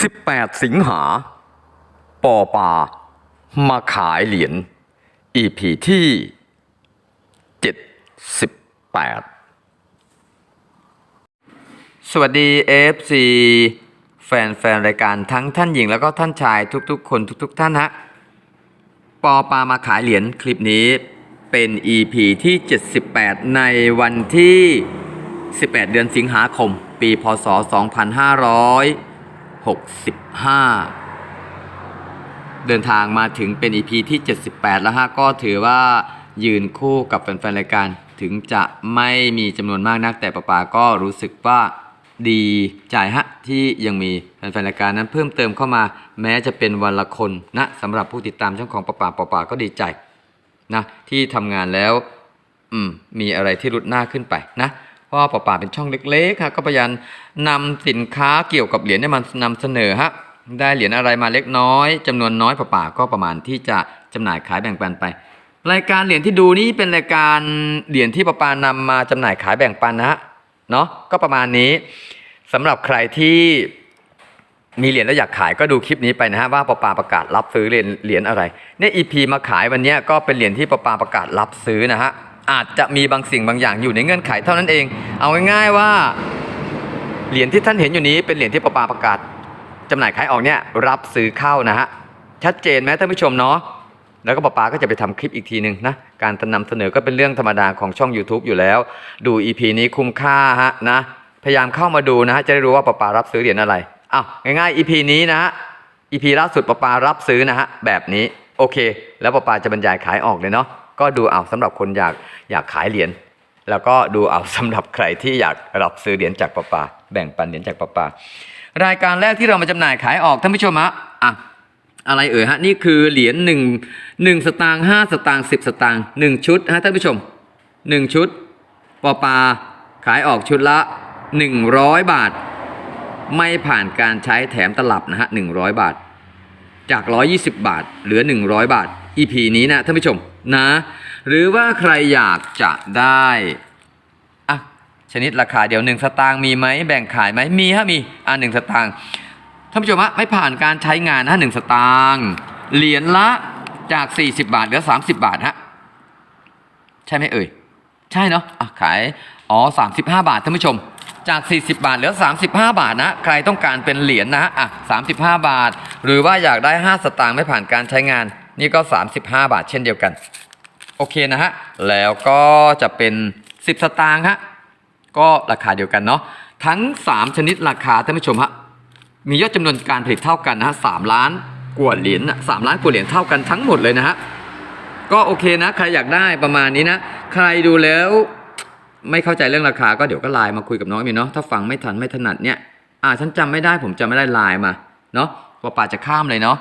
18 สิงหา ปอปา มาขายเหรียญ EP ที่ 78 สวัสดี FC แฟนๆ รายการทั้งท่านหญิงแล้วก็ท่านชายทุกๆ คนทุกๆ ท่านฮะ ปอปามาขายเหรียญคลิปนี้เป็น EP ที่ 78 ในวันที่ 18 เดือนสิงหาคม ปี พศ 2565เดินทางมาถึงเป็น EP ที่ 78 แล้วฮะก็ถือว่ายืนคู่กับแฟนๆรายการ ถึงจะไม่มีจำนวนมากนักแต่ปะปาก็รู้สึกว่าดีใจฮะที่ยังมีแฟนๆรายการนั้นเพิ่มเติมเข้ามา แม้จะเป็นวันละคนนะสำหรับผู้ติดตามช่องของปะปาปะปาก็ดีใจนะที่ทำงานแล้ว อืมมีอะไรที่รุดหน้าขึ้นไปนะ เพราะป่าป่าเป็นช่องเล็กๆฮะก็พยายามนำสินค้าเกี่ยวกับเหรียญเนี่ยมานนำเสนอฮะได้เหรียญอะไรมาเล็กน้อยจำนวนน้อยป่าป่าก็ประมาณที่จะจำหน่ายขายแบ่งปันไป รายการเหรียญที่ดูนี้เป็นรายการเหรียญที่ป่าป่านำมาจำหน่ายขายแบ่งปันนะฮะเนาะก็ประมาณนี้สำหรับใครที่มีเหรียญแล้วอยากขายก็ดูคลิปนี้ไปนะฮะว่าปปาประกาศรับซื้อเหรียญเหรียญอะไรเนี่ยอีพีมาขายวันนี้ก็เป็นเหรียญที่ปปาประกาศรับซื้อนะฮะ อาจจะมีบางสิ่งบางอย่างอยู่ในเงื่อนไขเท่านั้นเอง เอาง่ายๆว่าเหรียญที่ท่านเห็นอยู่นี้เป็นเหรียญที่ปอปาประกาศจำหน่ายขายออกเนี่ยรับซื้อเข้านะฮะชัดเจนไหมท่านผู้ชมเนาะแล้วก็ปอปาก็จะไปทำคลิปอีกทีหนึ่งนะการนำเสนอก็เป็นเรื่องธรรมดาของช่อง YouTube อยู่แล้ว ดู EP นี้คุ้มค่าฮะนะพยายามเข้ามาดูนะฮะจะได้รู้ว่าปอปารับซื้อเหรียญอะไรอ้าวง่ายๆ EP นี้นะฮะ EP ล่าสุดปอปารับซื้อนะฮะแบบนี้โอเค แล้วปอปาจะบรรยายขายออกเลยเนาะ ก็ดูเอาสำหรับคนอยากอยากขายเหรียญแล้วก็ดูเอาสำหรับใครที่อยากรับซื้อเหรียญจากปอปา แบ่งปันเหรียญจากปอปารายการแรกที่เรามาจำหน่ายขายออกท่านผู้ชมฮะอะอะไรเอ่ยฮะนี่คือเหรียญหนึ่งหนึ่งสตางค์ห้าสตางค์สิบสตางค์หนึ่งชุดฮะท่านผู้ชมหนึ่งชุดปอปาขายออกชุดละหนึ่งร้อยบาท ไม่ผ่านการใช้แถมตลับนะฮะหนึ่งร้อยบาท จากร้อยี่สิบบาท เหลือหนึ่งร้อยบาท EP นี้นะท่านผู้ชม นะ หรือว่าใครอยากจะได้อะชนิดราคาเดียวหนึ่งสตางค์มีไหมแบ่งขายไหมมีฮะมีอะหนึ่งสตางค์ท่านผู้ชมฮะไม่ผ่านการใช้งานนะหนึ่งสตางค์เหรียญละจาก 40 บาทเหลือ 30 บาทฮะใช่ไหมเอ่ยใช่เนาะอะขายอ๋อ35 บาทท่านผู้ชมจาก 40 บาทเหลือ 35 บาทนะ ใครต้องการเป็นเหรียญนะอะ35 บาท หรือว่าอยากได้ 5 สตางค์ไม่ผ่านการใช้งาน นี่ก็ 35 บาทเช่นเดียวกัน โอเคนะฮะ แล้วก็จะเป็น 10 สตางค์ฮะ ก็ราคาเดียวกันเนาะ ทั้ง 3 ชนิดราคาท่านผู้ชมฮะ มียอดจำนวนการผลิตเท่ากันนะฮะสามล้านกว่าเหรียญน่ะสามล้านกว่าเหรียญเท่ากันทั้งหมดเลยนะฮะ ก็โอเคนะ ใครอยากได้ประมาณนี้นะ ใครดูแล้วไม่เข้าใจเรื่องราคาก็เดี๋ยวก็ไลน์มาคุยกับน้องมีเนาะ ถ้าฟังไม่ทันไม่ถนัดเนี่ย อ่าฉันจำไม่ได้ผมจำไม่ได้ไลน์มา เนาะว่าป่าจะข้ามเลยเนาะ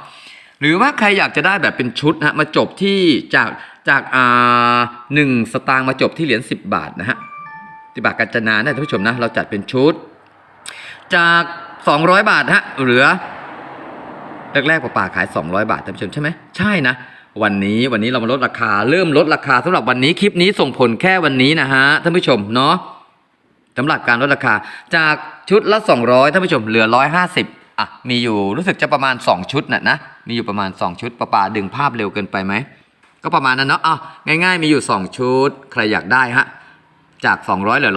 หรือว่าใครอยากจะได้แบบเป็นชุดฮะมาจบที่จากจากอ่าหนึ่งสตางค์มาจบที่เหรียญสิบบาทนะฮะสิบาทกัญจนานะท่านผู้ชมนะเราจัดเป็นชุด จาก 200 บาทฮะเหลือแรกๆป่าขาย 200 บาทท่านผู้ชมใช่ไหมใช่นะวันนี้วันนี้เรามาลดราคาเริ่มลดราคาสำหรับวันนี้คลิปนี้ส่งผลแค่วันนี้นะฮะท่านผู้ชมเนาะสำหรับการลดราคาจากชุดละ 200ท่านผู้ชมเหลือ 150 อะมีอยู่รู้สึกจะประมาณ 2 ชุดน่ะนะมีอยู่ประมาณ 2 ชุดป่าดึงภาพเร็วเกินไปไหมก็ประมาณนั้นเนาะอะง่าย ๆ มีอยู่ 2 ชุด ใครอยากได้ฮะจาก 200เหลือ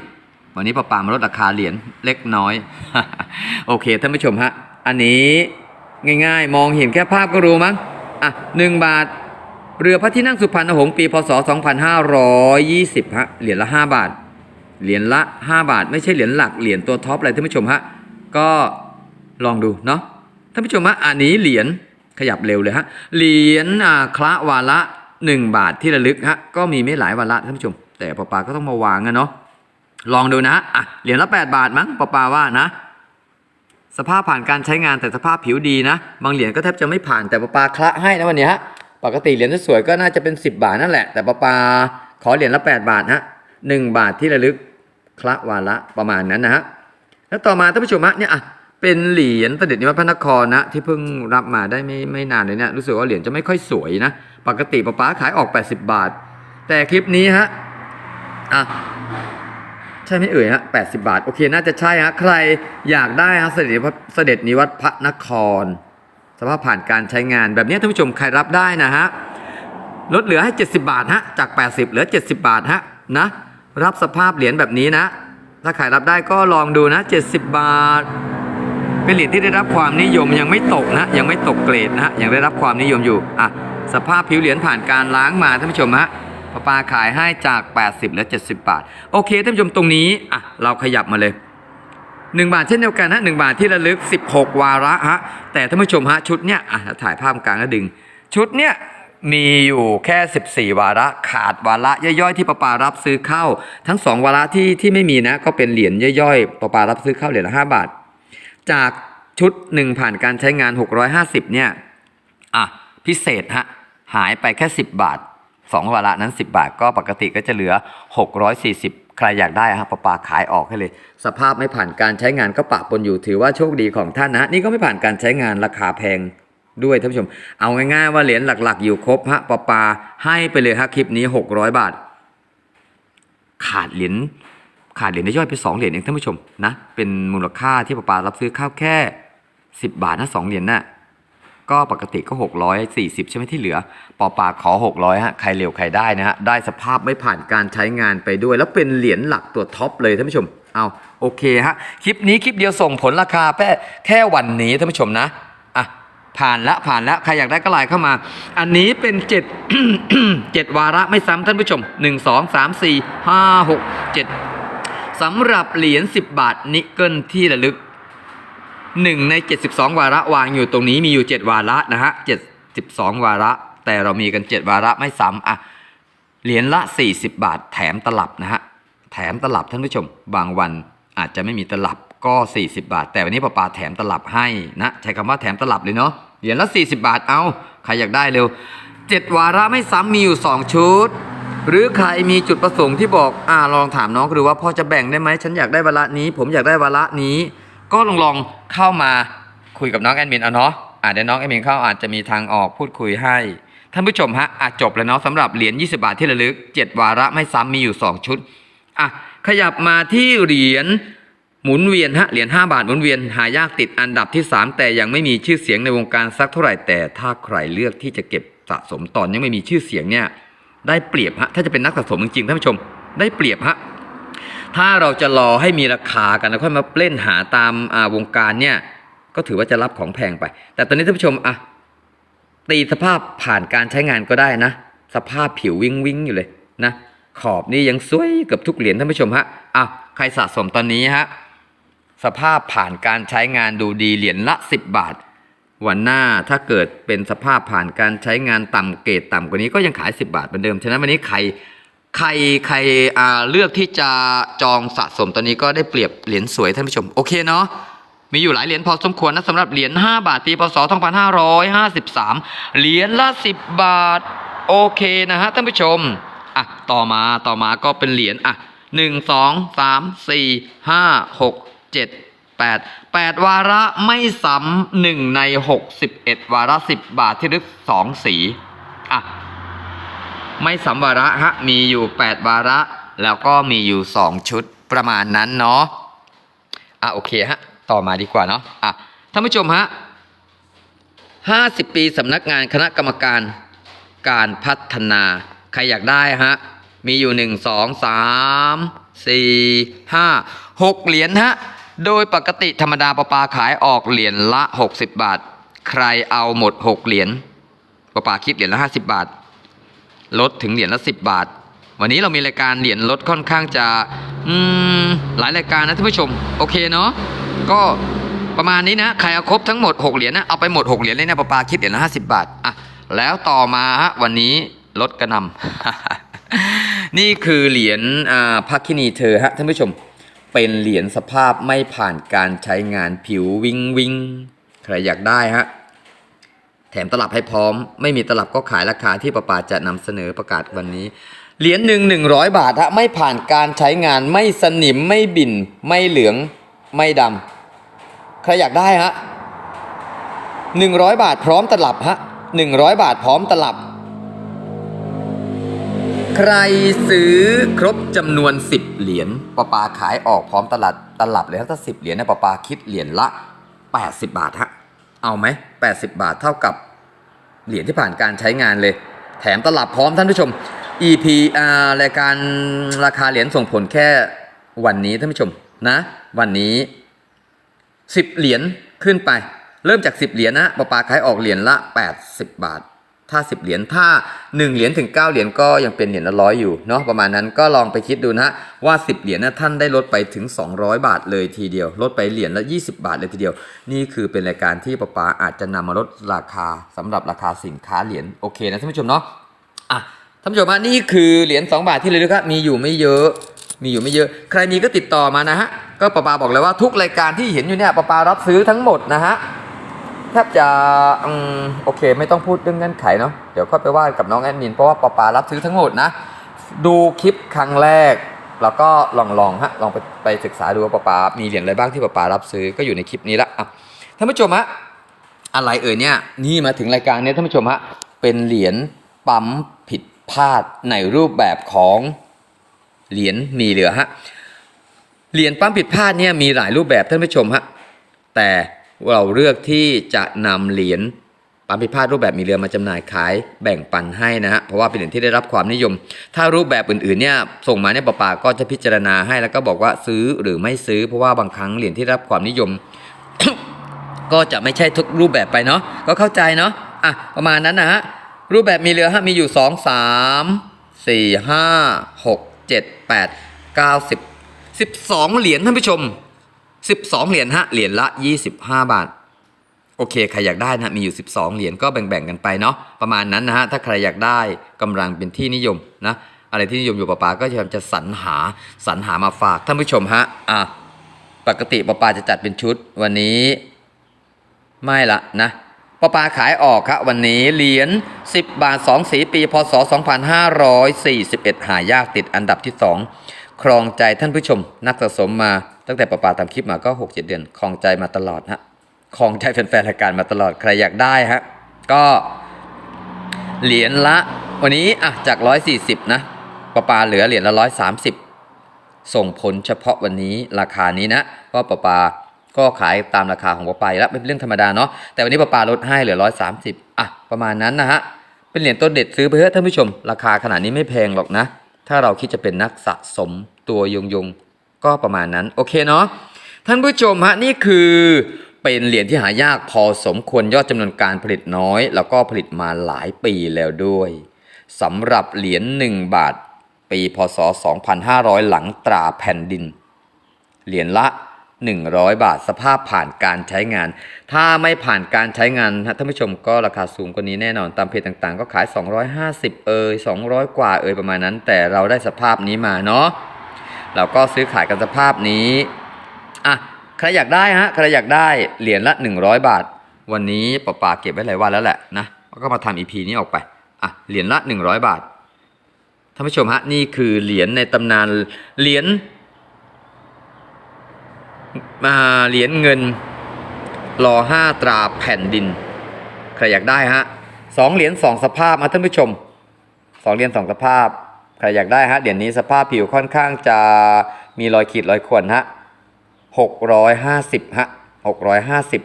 150 วันนี้ป้าปามาลดราคาเหรียญเล็กน้อย โอเคท่านผู้ชมฮะอันนี้ง่าย ๆ มองเห็นแค่ภาพก็รู้มั้งอะหนึ่งบาทเรือพระที่นั่งสุพรรณหงษ์ปีพศ 2520 ฮะ เหรียญละ 5 บาท เหรียญละ 5 บาท ไม่ใช่เหรียญหลัก เหรียญตัวท็อปอะไรท่านผู้ชมฮะ ก็ ลองดูเนาะท่านผู้ชมฮะอันนี้เหรียญขยับเร็วเลยฮะเหรียญอ่าคละวาละ1บาทที่ระลึกฮะก็มีไม่หลายวาระท่านผู้ชม แต่ปอปาก็ต้องมาวางอะเนาะลองดูนะอะเหรียญละ8บาทมั้งปอปาว่านะ สภาพผ่านการใช้งานแต่สภาพผิวดีนะ บางเหรียญก็แทบจะไม่ผ่านแต่ปอปาคละให้นะวันนี้ฮะปกติเหรียญสวยก็น่าจะเป็น 10 บาทนั่นแหละ แต่ปอปาขอเหรียญละ 8 บาทฮะหนึ่งบาทที่ระลึกคละวาระประมาณนั้นนะฮะแล้วต่อมาท่านผู้ชมฮะเนี่ยอะ เป็นเหรียญเสด็จนิวัฒน์พระนครนะ ที่เพิ่งรับมาได้ไม่ไม่นานเลยเนี่ยรู้สึกว่าเหรียญจะไม่ค่อยสวยนะ ปกติป้าป๊าขายออก 80 บาท แต่คลิปนี้ฮะอะใช่ไหมเอ่ยฮะแปดสิบาท โอเค น่าจะใช่ฮะใครอยากได้ฮะเสด็จพระเสด็จนิวัตพระนคร สภาพผ่านการใช้งานแบบนี้ท่านผู้ชมใครรับได้นะฮะลดเหลือให้ 70 บาทฮะจาก 80 เหลือ 70 บาทฮะนะรับสภาพเหรียญแบบนี้นะ ถ้าใครรับได้ก็ลองดูนะ 70 บาท เป็นเหรียญที่ได้รับความนิยมยังไม่ตกนะยังไม่ตกเกรดนะฮะยังได้รับความนิยมอยู่อะสภาพผิวเหรียญผ่านการล้างมาท่านผู้ชมฮะปปาขายให้จาก 80เหลือ70 บาท โอเคท่านผู้ชมตรงนี้อะเราขยับมาเลย 1 บาทเช่นเดียวกันฮะหบาทที่ระลึก 16 วาระฮะแต่ท่านผู้ชมฮะชุดเนี้ยอะถ่ายภาพกลางแล้วดึง ชุดเนี้ยมีอยู่แค่ 14 วาระขาดวาระย่อยๆที่ประปารับซื้อเข้า ทั้ง 2 วาระที่ที่ไม่มีนะก็เป็นเหรียญย่อยๆประปารับซื้อเข้าเหรียญละ5บาท จากชุดหนึ่งผ่านการใช้งาน 650 เนี่ย อะ พิเศษฮะ หายไปแค่ 10 บาท 2 วาระนั้น 10 บาท ก็ปกติก็จะเหลือ 640 ใครอยากได้ฮะประปาขายออกให้เลย สภาพไม่ผ่านการใช้งานก็ปะปนอยู่ถือว่าโชคดีของท่านนะ นี่ก็ไม่ผ่านการใช้งานราคาแพงด้วยท่านผู้ชม เอาง่ายๆว่าเหรียญหลักๆ อยู่ครบฮะประปาให้ไปเลยฮะคลิปนี้ 600 บาท ขาดเหรียญ ขาดเหรียญย่อยไปสองเหรียญเองท่านผู้ชมนะเป็นมูลค่าที่ประปารับซื้อข้าวแค่ 10 บาทนะสองเหรียญน่ะก็ปกติก็ 640 ใช่ไหมที่เหลือปอปาขอ 600ฮะใครเร็วใครได้นะฮะได้สภาพไม่ผ่านการใช้งานไปด้วย แล้วเป็นเหรียญหลักตัวท็อปเลยท่านผู้ชมเอาโอเคฮะคลิปนี้คลิปเดียวส่งผลราคาแค่แค่วันนี้ท่านผู้ชมนะอะผ่านละผ่านแล้วใครอยากได้ก็ไลน์เข้ามา อันนี้เป็น7 7วาระไม่ซ้ำท่านผู้ชม1 2 3 4 5 6 7 สำหรับเหรียญ 10 บาทนิกเกิลที่ระลึกหนึ่งใน 72 วาระวางอยู่ตรงนี้มีอยู่ 7 วาระนะฮะ 72 วาระ แต่เรามีกัน 7 วาระไม่ซ้ำอะเหรียญละ 40 บาท แถมตลับนะฮะ แถมตลับท่านผู้ชม บางวันอาจจะไม่มีตลับก็ 40 บาท แต่วันนี้ป้าปาแถมตลับให้นะ ใช้คำว่าแถมตลับเลยเนาะ เหรียญละ 40 บาท เอาใครอยากได้เร็ว 7 วาระไม่ซ้ำมีอยู่ 2 ชุด หรือใครมีจุดประสงค์ที่บอกอ่าลองถามน้องก็ดูว่าพอจะแบ่งได้ไหมฉันอยากได้วาระนี้ ผมอยากได้วาระนี้ ก็ลองลองเข้ามาคุยกับน้องแอดมินเอาเนาะอาเดี๋ยวน้องแอดมินเข้าอาจจะมีทางออกพูดคุยให้ท่านผู้ชมฮะอาจจบแล้วเนาะสำหรับเหรียญ20 บาทที่ระลึก 7 วาระไม่ซ้ำมีอยู่ 2 ชุดอะขยับมาที่เหรียญหมุนเวียนฮะเหรียญ5บาทหมุนเวียนหายากติดอันดับที่ 3 แต่ยังไม่มีชื่อเสียงในวงการสักเท่าไหร่แต่ถ้าใครเลือกที่จะเก็บสะสมตอนยังไม่มีชื่อเสียงเนี่ย ได้เปรียบฮะถ้าจะเป็นนักสะสมจริงๆท่านผู้ชม ได้เปรียบฮะถ้าเราจะรอให้มีราคากันแล้วค่อยมาเล่นหาตามวงการเนี่ย ก็ถือว่าจะรับของแพงไป แต่ตอนนี้ท่านผู้ชมอะตีสภาพผ่านการใช้งานก็ได้นะ สภาพผิววิ่งวิ่งอยู่เลยนะ ขอบนี่ยังสวยเกือบทุกเหรียญท่านผู้ชมฮะอะใครสะสมตอนนี้ฮะสภาพผ่านการใช้งานดูดีเหรียญละ 10 บาท วันหน้าถ้าเกิดเป็นสภาพผ่านการใช้งานต่ำเกรดต่ำกว่านี้ก็ยังขาย 10 บาทเหมือนเดิม ฉะนั้นวันนี้ใครใครใครเลือกที่จะจองสะสมตอนนี้ก็ได้เปรียบเหรียญสวยท่านผู้ชม โอเคเนาะมีอยู่หลายเหรียญพอสมควรนะสำหรับเหรียญ5บาทปีพศ2553 เหรียญละ 10 บาท โอเคนะฮะท่านผู้ชมอะต่อมาต่อมาก็เป็นเหรียญอะ1 2 3 4 5 6 7 8 8 วาระไม่ซ้ำหนึ่งใน 61 วาระ 10 บาทที่ลึก2สีอะไม่สำวาระฮะมีอยู่ 8 วาระ แล้วก็มีอยู่ 2 ชุดประมาณนั้นเนาะอะโอเคฮะต่อมาดีกว่าเนาะอะท่านผู้ชมฮะ50 ปีสำนักงานคณะกรรมการการพัฒนา ใครอยากได้ฮะ มีอยู่ 1 2 3 4 5 6 เหรียญฮะ โดยปกติธรรมดาประปาขายออกเหรียญละ 60 บาท ใครเอาหมด 6 เหรียญประปาคิดเหรียญละ 50 บาท ลดถึงเหรียญละ 10 บาท วันนี้เรามีรายการเหรียญลดค่อนข้างจะอืมหลายรายการนะท่านผู้ชม โอเคเนาะก็ประมาณนี้นะใครเอาครบทั้งหมด 6 เหรียญนะเอาไปหมด 6 เหรียญเลยนะปาปาคิดเหรียญละ 50 บาทอะแล้วต่อมาฮะวันนี้ลดกระนำนี่คือเหรียญอ่าพักคินีเธอฮะท่านผู้ชม เป็นเหรียญสภาพไม่ผ่านการใช้งานผิววิงวิงใครอยากได้ฮะ แถมตลับให้พร้อม ไม่มีตลับก็ขายราคาที่ประปาจะนำเสนอประกาศวันนี้ เหรียญหนึ่งหนึ่งร้อยบาทฮะไม่ผ่านการใช้งานไม่สนิมไม่บิ่น ไม่เหลืองไม่ดำใครอยากได้ฮะหนึ่งร้อยบาทพร้อมตลับฮะหนึ่งร้อยบาทพร้อมตลับ ใครซื้อครบจำนวน 10 เหรียญปปาขายออกพร้อมตลาดตลับเลยถ้า10เหรียญเนี่ยปปาคิดเหรียญละ 80 บาทฮะเอาไหม 80 บาทเท่ากับเหรียญที่ผ่านการใช้งานเลย แถมตลับพร้อมท่านผู้ชม EP รายการราคาเหรียญส่งผลแค่วันนี้ท่านผู้ชมนะ วันนี้ 10 เหรียญขึ้นไป เริ่มจาก 10 เหรียญนะปปาขายออกเหรียญละ 80 บาท ถ้า 10 เหรียญถ้า 1 เหรียญถึง 9 เหรียญก็ยังเป็นเหรียญละร้อยอยู่เนาะประมาณนั้นก็ลองไปคิดดูนะว่า 10 เหรียญนะท่านได้ลดไปถึง 200 บาทเลยทีเดียว ลดไปเหรียญละ 20 บาทเลยทีเดียว นี่คือเป็นรายการที่ปาปาอาจจะนำมาลดราคาสำหรับราคาสินค้าเหรียญโอเคนะท่านผู้ชมเนาะอะท่านผู้ชมฮะนี่คือเหรียญ2บาทที่เลยครับมีอยู่ไม่เยอะ มีอยู่ไม่เยอะ ใครมีก็ติดต่อมานะฮะก็ปาปาบอกเลยว่าทุกรายการที่เห็นอยู่เนี่ยปาปารับซื้อทั้งหมดนะฮะ แทบจะอโอเค ไม่ต้องพูดเรื่องเงื่อนไขเนาะเดี๋ยวค่อยไปว่ากับน้องแอดมินเพราะว่าปาปารับซื้อทั้งหมดนะ ดูคลิปครั้งแรก แล้วก็ลองลองฮะลองไปไปศึกษาดูว่าปาปามีเหรียญอะไรบ้างที่ปาปารับซื้อก็อยู่ในคลิปนี้ละอะท่านผู้ชมฮะอะไรเอ่ยเนี่ยนี่มาถึงรายการเนี้ท่านผู้ชมฮะเป็นเหรียญปั๊มผิดพลาดในรูปแบบของเหรียญมีเหลือฮะเหรียญปั๊มผิดพลาดเนี่ยมีหลายรูปแบบท่านผู้ชมฮะแต่ เราเลือกที่จะนำเหรียญปั๊มผิพาดรูปแบบมีเรือมาจำหน่ายขายแบ่งปันให้นะฮะเพราะว่าเป็นเหรียญที่ได้รับความนิยม ถ้ารูปแบบอื่นๆเนี่ยส่งมาเนี่ยปะปาก็จะพิจารณาให้แล้วก็บอกว่าซื้อหรือไม่ซื้อ เพราะว่าบางครั้งเหรียญที่ได้รับความนิยม ก็จะไม่ใช่ทุกรูปแบบไปเนาะก็เข้าใจเนาะอะประมาณนั้นนะฮะรูปแบบมีเรือฮะมีอยู่ 2 3 4 5 6 7 8 9 10 12 เหรียญท่านผู้ชม 12 เหรียญฮะ เหรียญละ 25 บาท โอเค ใครอยากได้นะ มีอยู่ 12 เหรียญก็แบ่งๆกันไปเนาะ ประมาณนั้นนะฮะ ถ้าใครอยากได้กำลังเป็นที่นิยมนะ อะไรที่นิยมอยู่ปะปาก็จะสรรหา สรรหามาฝากท่านผู้ชมฮะ อะ ปกติปะปาจะจัดเป็นชุด วันนี้ ไม่ละนะปะปาขายออกครับวันนี้เหรียญ10 บาท 2 สีปี พศ 2541 หายากติดอันดับที่ 2 ครองใจท่านผู้ชมนักสะสมมา ตั้งแต่ปะปาทำคลิปมาก็ 6-7 เดือนครองใจมาตลอดฮะครองใจแฟนๆรายการมาตลอดใครอยากได้ฮะก็เหรียญละวันนี้อะจาก 140 นะปะปาเหลือเหรียญละ 130 ส่งผลเฉพาะวันนี้ราคานี้นะเพราะปะปาก็ขายตามราคาของปะปาแล้วเป็นเรื่องธรรมดาเนาะแต่วันนี้ปะปาลดให้เหลือ 130 อะ ประมาณนั้นนะฮะเป็นเหรียญต้นเด็ดซื้อไปเถอะท่านผู้ชม ราคาขนาดนี้ไม่แพงหรอกนะ ถ้าเราคิดจะเป็นนักสะสมตัวยงยง ก็ประมาณนั้น โอเคเนาะท่านผู้ชมฮะนี่คือเป็นเหรียญที่หายากพอสมควรยอดจำนวนการผลิตน้อย แล้วก็ผลิตมาหลายปีแล้วด้วยสำหรับเหรียญ1บาท ปีพศ 2500 หลังตราแผ่นดิน เหรียญละ 100 บาทสภาพผ่านการใช้งาน ถ้าไม่ผ่านการใช้งานท่านผู้ชมก็ราคาสูงกว่านี้แน่นอนตามเพจต่างๆ ก็ขาย 250 เอย200 กว่าเอยประมาณนั้น แต่เราได้สภาพนี้มาเนาะ เราก็ซื้อขายกันสภาพนี้อะใครอยากได้ฮะใครอยากได้เหรียญละ 100 บาท วันนี้ปะปาเก็บไว้หลายวันแล้วแหละนะก็มาทำ EP นี้ออกไปอะเหรียญละ 100 บาทท่านผู้ชมฮะนี่คือเหรียญในตำนานเหรียญมาเหรียญเงินรอห้าตราแผ่นดิน ใครอยากได้ฮะสองเหรียญสองสภาพมาท่านผู้ชมสองเหรียญสองสภาพ รอยากได้ฮะเหรียญนี้สภาพผิวค่อนข้างจะมีรอยขีดรอยข่วนฮะหกร้อยห้าสิบฮะหกร้อยห้าสิบ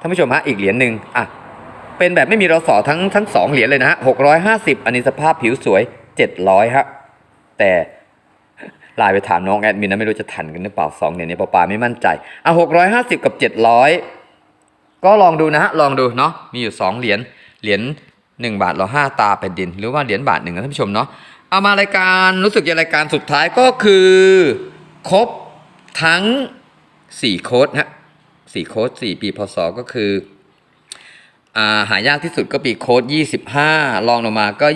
ท่านผู้ชมฮะอีกเหรียญหนึ่งอะเป็นแบบไม่มีรอสอทั้งทั้งสองเหรียญเลยนะฮะหกร้อยห้าสิบอันนี้สภาพผิวสวยเจ็ดร้อยฮะแต่ไลน์ไปถามน้องแอดมินนะไม่รู้จะทันกันหรือเปล่าสองเหรียญนี้ปาปาไม่มั่นใจอะหกร้อยห้าสิบกับเจ็ดร้อยก็ลองดูนะฮะลองดูเนาะมีอยู่สองเหรียญเหรียญ หนึ่งบาทเราห้าตาแผ่นดิน หรือว่าเหรียญบาทหนึ่งนะท่านผู้ชมเนาะเอามารายการรู้สึกจะรายการสุดท้ายก็คือ ครบทั้งสี่โค้ดฮะสี่โค้ดสี่ปีพศก็คืออ่าหายากที่สุดก็ปีโค้ด25 ลองลงมาก็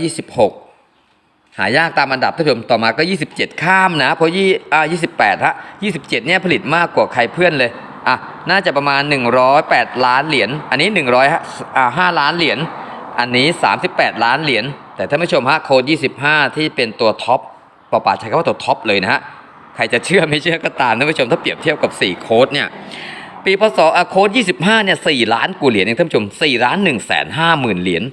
26 หายากตามอันดับท่านผู้ชมต่อมาก็ 27 ข้ามนะเพราะยี่อ่า28ฮะ27เนี่ยผลิตมากกว่าใครเพื่อนเลยอะน่าจะประมาณ 108 ล้านเหรียญอันนี้100ฮะอ่า5ล้านเหรียญ อันนี้ 38 ล้านเหรียญ แต่ท่านผู้ชมฮะโค้ด25 ที่เป็นตัวท็อปปอป่าใช้คำว่าตัวท็อปเลยนะฮะ ใครจะเชื่อไม่เชื่อก็ตามท่านผู้ชมถ้าเปรียบเทียบกับ 4 โค้ดเนี่ยปีพศโค้ด25เนี่ย4ล้านกูเหรียญเองท่านผู้ชม4ล้าน1แสน5หมื่นเหรียญ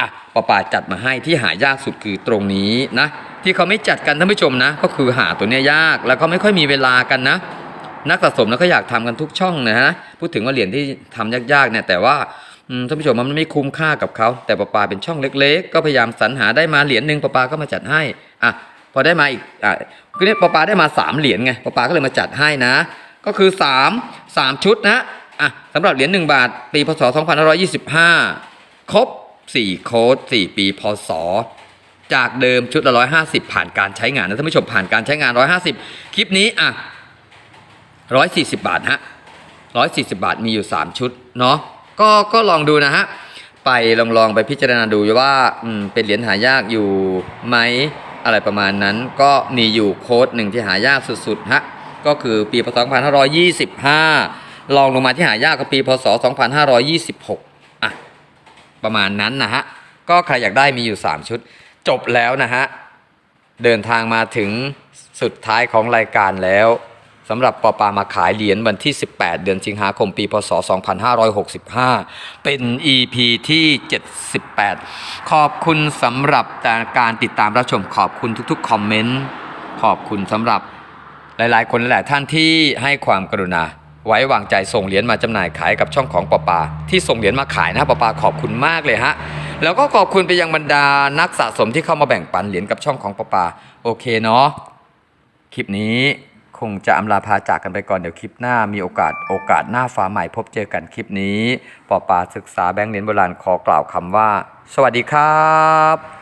อะปป้าป่าจัดมาให้ที่หายากสุดคือตรงนี้นะที่เขาไม่จัดกันท่านผู้ชมนะ ก็คือหาตัวเนี้ยยากแล้วก็ไม่ค่อยมีเวลากันนะ นักสะสมแล้วก็อยากทำกันทุกช่องนะฮะพูดถึงว่าเหรียญที่ทำยากๆเนี่ยแต่ว่า ท่านผู้ชมมันไม่คุ้มค่ากับเขา แต่ปาปาเป็นช่องเล็ก ๆ ก็พยายามสรรหาได้มาเหรียญหนึ่งปาปาก็มาจัดให้อะพอได้มาอีกอะคือเนี่ยปาปาได้มาสามเหรียญไงปาปาก็เลยมาจัดให้นะ ก็คือสามสามชุดนะอะสำหรับเหรียญหนึ่งบาท ปีพศ2525 ครบ 4 โค้ด 4 ปีพศจากเดิมชุดละ150ผ่านการใช้งานนะท่านผู้ชมผ่านการใช้งาน150คลิปนี้อะ140บาทฮะ140บาทมีอยู่3ชุดเนาะ ก็ก็ลองดูนะฮะ ไปลองลองไปพิจารณาดูว่าเป็นเหรียญหายากอยู่ไหมอะไรประมาณนั้น ก็มีอยู่โค้ดหนึ่งที่หายากสุดๆฮะก็คือปีพศ2525 ลองลงมาที่หายากก็ปีพศ 2526 อะ ประมาณนั้นนะฮะ ก็ใครอยากได้มีอยู่ 3 ชุด จบแล้วนะฮะ เดินทางมาถึงสุดท้ายของรายการแล้ว สำหรับปอปามาขายเหรียญวันที่ 18 เดือนสิงหาคมปี พศ 2565 เป็น EP ที่ 78 ขอบคุณสำหรับการติดตามรับชมขอบคุณทุกๆ คอมเมนต์ ขอบคุณสำหรับหลายๆ คนหลายท่านที่ให้ความกรุณา ไว้วางใจส่งเหรียญมาจำหน่ายขายกับช่องของปอปา ที่ส่งเหรียญมาขายนะปอปาขอบคุณมากเลยฮะแล้วก็ขอบคุณไปยังบรรดานักสะสมที่เข้ามาแบ่งปันเหรียญกับช่องของปอปา โอเคเนาะคลิปนี้ คงจะอำลาพาจากกันไปก่อนเดี๋ยวคลิปหน้ามีโอกาสโอกาสหน้าฟ้าใหม่พบเจอกันคลิปนี้ปอปาศึกษาแบงค์เหรียญโบราณขอกล่าวคำว่า สวัสดีครับ